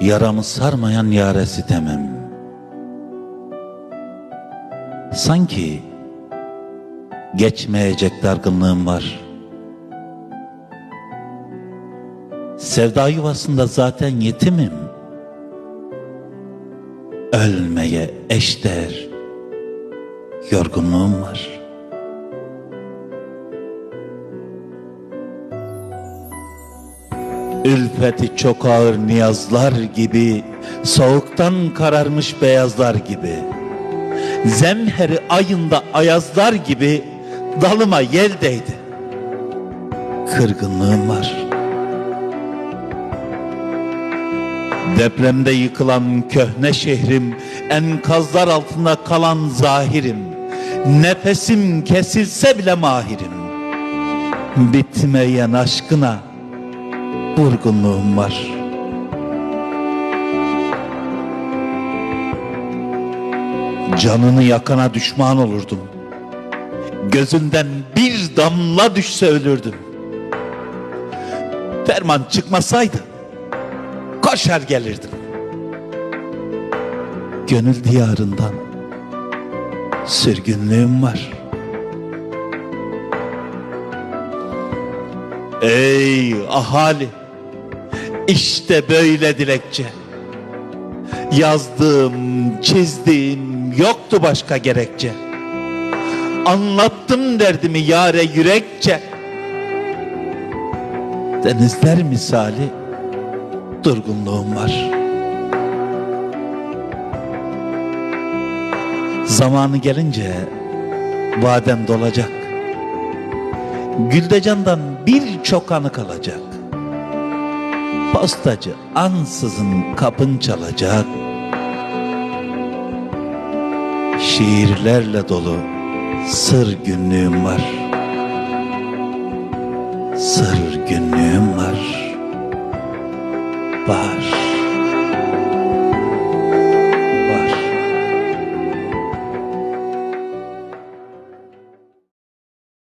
Yaramı sarmayan yare sitemem Sanki geçmeyecek dargınlığım var. Sevda yuvasında zaten yetimim. Ölmeye eşdeğer yorgunluğum var Ülfeti çok ağır niyazlar gibi, soğuktan kararmış beyazlar gibi. Zemheri ayında ayazlar gibi dalıma yel değdi. Kırgınlığım var. Depremde yıkılan köhne şehrim, enkazlar altında kalan zahirim. Nefesim kesilse bile mahirim. Bitmeyen aşkına vurgunluğum var. Canını yakana düşman olurdum. Gözünden bir damla düşse ölürdüm. Ferman çıkmasaydı koşar gelirdim. Gönül diyarından sürgünlüğüm var. Ey ahali! İşte böyle dilekçe. Yazdığım, çizdiğim yoktu başka gerekçe. Anlattım derdimi yare yürekçe. Denizler misali durgunluğum var. Zamanı gelince vadem dolacak. Güldecan'dan birçok anı kalacak. Postacı ansızın kapın çalacak. Şiirlerle dolu sır günlüğüm var. Sır günlüğüm.